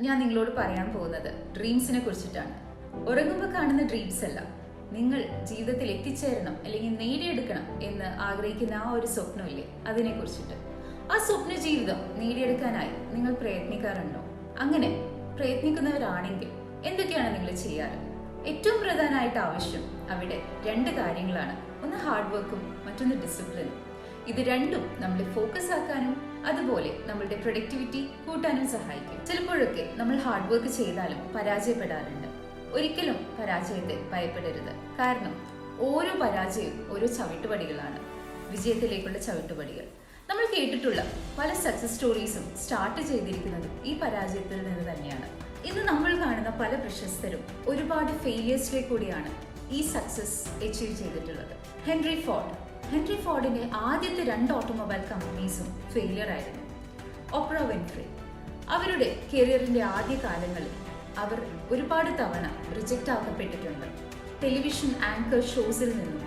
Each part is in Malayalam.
ഞാൻ നിങ്ങളോട് പറയാൻ പോകുന്നത് ഡ്രീംസിനെ കുറിച്ചിട്ടാണ്. ഉറങ്ങുമ്പോൾ കാണുന്ന ഡ്രീംസ് അല്ല. നിങ്ങൾ ജീവിതത്തിൽ എത്തിച്ചേരണം അല്ലെങ്കിൽ നേടിയെടുക്കണം എന്ന് ആഗ്രഹിക്കുന്ന ആ ഒരു സ്വപ്നമില്ലേ അതിനെ കുറിച്ചിട്ട് ആ സ്വപ്ന ജീവിതം നേടിയെടുക്കാനായി നിങ്ങൾ പ്രയത്നിക്കാറുണ്ടോ? അങ്ങനെ പ്രയത്നിക്കുന്നവരാണെങ്കിൽ എന്തൊക്കെയാണ് നിങ്ങൾ ചെയ്യാറ്? ഏറ്റവും പ്രധാനമായിട്ട് ആവശ്യം അവിടെ രണ്ട് കാര്യങ്ങളാണ്. ഒന്ന് ഹാർഡ് വർക്കും മറ്റൊന്ന് ഡിസിപ്ലിനും ഇത് രണ്ടും നമ്മൾ ഫോക്കസ് ആക്കാനും അതുപോലെ നമ്മളുടെ പ്രൊഡക്ടിവിറ്റി കൂട്ടാനും സഹായിക്കും. ചിലപ്പോഴൊക്കെ നമ്മൾ ഹാർഡ് വർക്ക് ചെയ്താലും പരാജയപ്പെടാറുണ്ട്. ഒരിക്കലും പരാജയത്തെ ഭയപ്പെടരുത്. കാരണം ഓരോ പരാജയവും ഓരോ ചവിട്ടുപടികളാണ്. വിജയത്തിലേക്കുള്ള ചവിട്ടുപടികൾ. നമ്മൾ കേട്ടിട്ടുള്ള പല സക്സസ് സ്റ്റോറീസും സ്റ്റാർട്ട് ചെയ്തിരിക്കുന്നതും ഈ പരാജയത്തിൽ നിന്ന് തന്നെയാണ്. ഇന്ന് നമ്മൾ കാണുന്ന പല പ്രശസ്തരും ഒരുപാട് ഫെയിലിയേഴ്സിലെ കൂടിയാണ് ഈ സക്സസ് അച്ചീവ് ചെയ്തിട്ടുള്ളത്. Henry Ford. ഹെൻറി ഫോർഡിന്റെ ആദ്യത്തെ രണ്ട് ഓട്ടോമൊബൈൽ കമ്പനീസും ഫെയിലിയർ ആയിരുന്നു. ഒപ്ര വെൻഫ്രി അവരുടെ കരിയറിന്റെ ആദ്യ കാലങ്ങളിൽ അവർ ഒരുപാട് തവണ റിജക്റ്റ് ആക്കപ്പെട്ടിട്ടുണ്ട്. ടെലിവിഷൻ ആങ്കർ ഷോസിൽ നിന്നും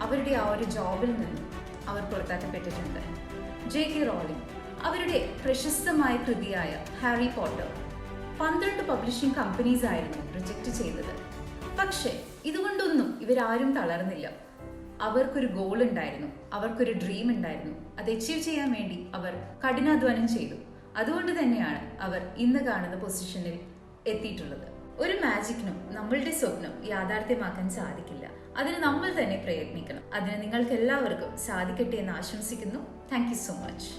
അവരുടെ ആ ഒരു ജോബിൽ നിന്നും അവർ പുറത്താക്കപ്പെട്ടിട്ടുണ്ട്. ജെ കെ റോളിംഗ് അവരുടെ പ്രശസ്തമായ കൃതിയായ ഹാരി പോട്ടർ പന്ത്രണ്ട് പബ്ലിഷിംഗ് കമ്പനീസ് ആയിരുന്നു റിജക്റ്റ് ചെയ്തത്. പക്ഷേ ഇതുകൊണ്ടൊന്നും ഇവരാരും തളർന്നില്ല. അവർക്കൊരു ഗോൾ ഉണ്ടായിരുന്നു. അവർക്കൊരു ഡ്രീം ഉണ്ടായിരുന്നു. അത് അച്ചീവ് ചെയ്യാൻ വേണ്ടി അവർ കഠിനാധ്വാനം ചെയ്തു. അതുകൊണ്ട് തന്നെയാണ് അവർ ഇന്ന് കാണുന്ന പൊസിഷനിൽ എത്തിയിട്ടുള്ളത്. ഒരു മാജിക്കിനും നമ്മളുടെ സ്വപ്നം യാഥാർത്ഥ്യമാക്കാൻ സാധിക്കില്ല. അതിന് നമ്മൾ തന്നെ പ്രയത്നിക്കണം. അതിന് നിങ്ങൾക്ക് എല്ലാവർക്കും സാധിക്കട്ടെ എന്ന് ആശംസിക്കുന്നു. Thank so much